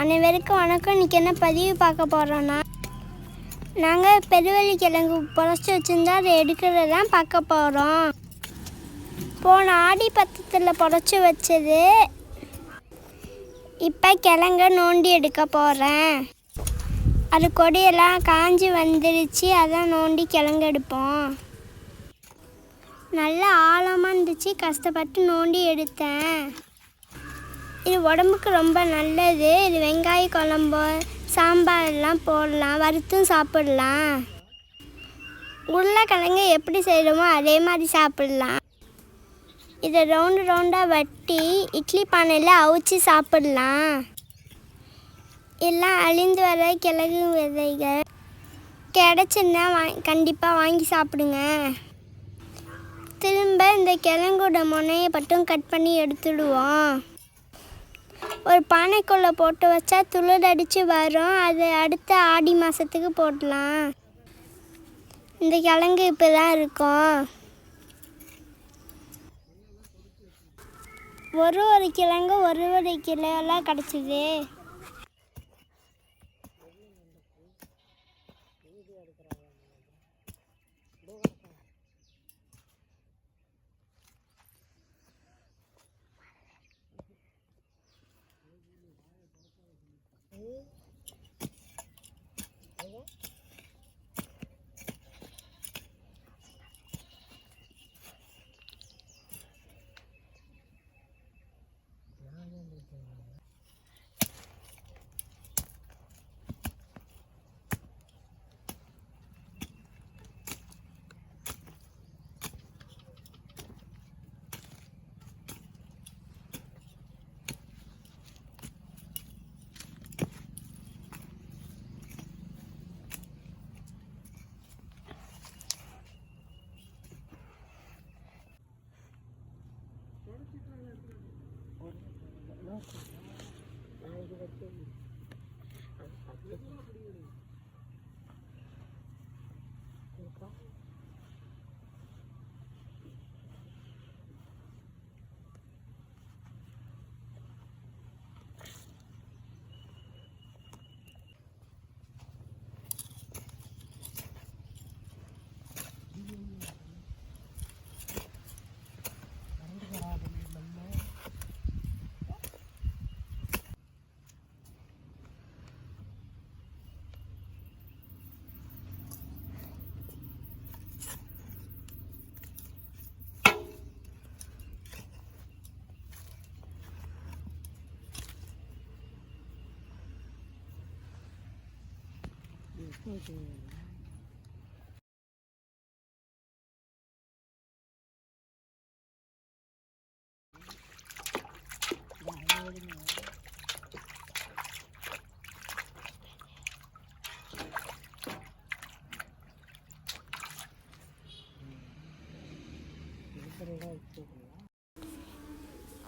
அனைவருக்கும் வணக்கம். இன்றைக்கி என்ன பதிவு பார்க்க போகிறோன்னா நாங்கள் பெருவெளி கிழங்கு பொழைச்சி வச்சுருந்தா அதை எடுக்கிறது தான் பார்க்க போகிறோம் போன ஆடி பத்தத்தில் பொழைச்சி வச்சது இப்போ கிழங்க நோண்டி எடுக்க போகிறேன் அது கொடியெல்லாம் காஞ்சி வந்துருச்சு அதான் நோண்டி கிழங்கு எடுப்போம். நல்லா ஆழமாக இருந்துச்சு கஷ்டப்பட்டு நோண்டி எடுத்தேன். இது உடம்புக்கு ரொம்ப நல்லது. இது வெங்காய குழம்பு சாம்பார்லாம் போடலாம் வறுத்தும் சாப்பிடலாம். உருளைக்கிழங்கு எப்படி செய்கிறோமோ அதே மாதிரி சாப்பிடலாம். இதை ரவுண்டு ரவுண்டாக வட்டி இட்லி பானையில் அவிச்சு சாப்பிடலாம். எல்லாம் அழிந்து வர கிழங்கு விதைகள் கிடச்சுன்னா வா கண்டிப்பாக வாங்கி சாப்பிடுங்க. திரும்ப இந்த கிழங்கோட முனையை மட்டும் கட் பண்ணி எடுத்துடுவோம். ஒரு பானைக்குள்ளே போட்டு வச்சா துளிர் அடித்து வரும். அது அடுத்த ஆடி மாதத்துக்கு போடலாம். இந்த கிழங்கு இப்போ தான் இருக்கும். ஒரு ஒரு கிழங்கு ஒரு ஒரு கிலோலாம் கிடச்சிது. Hum. No, no, no.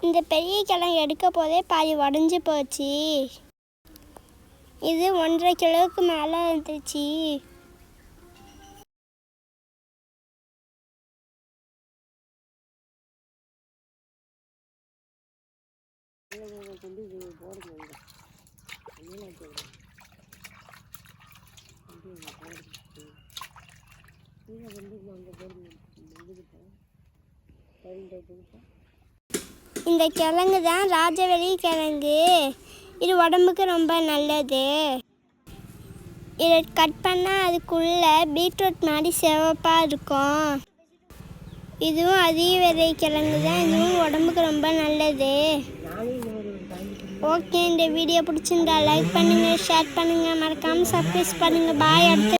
இந்த பெரிய கிழங்கு எடுக்க போதே பாதி உடஞ்சி போச்சு. இது ஒன்றரை கிலோவுக்கு மேலே இருந்துச்சு இந்த கிழங்கு தான் ராஜவெளி கிழங்கு. இது உடம்புக்கு ரொம்ப நல்லது. இதை கட் பண்ணால் அதுக்குள்ளே பீட்ரூட் மாதிரி சிவப்பாக இருக்கும். இதுவும் அதிக விதை கிழங்கு தான். இதுவும் உடம்புக்கு ரொம்ப நல்லது. ஓகே இந்த வீடியோ பிடிச்சிருந்தா லைக் பண்ணுங்கள் ஷேர் பண்ணுங்கள் மறக்காமல் சப்ஸ்கிரைப் பண்ணுங்கள் பாய் அடுத்து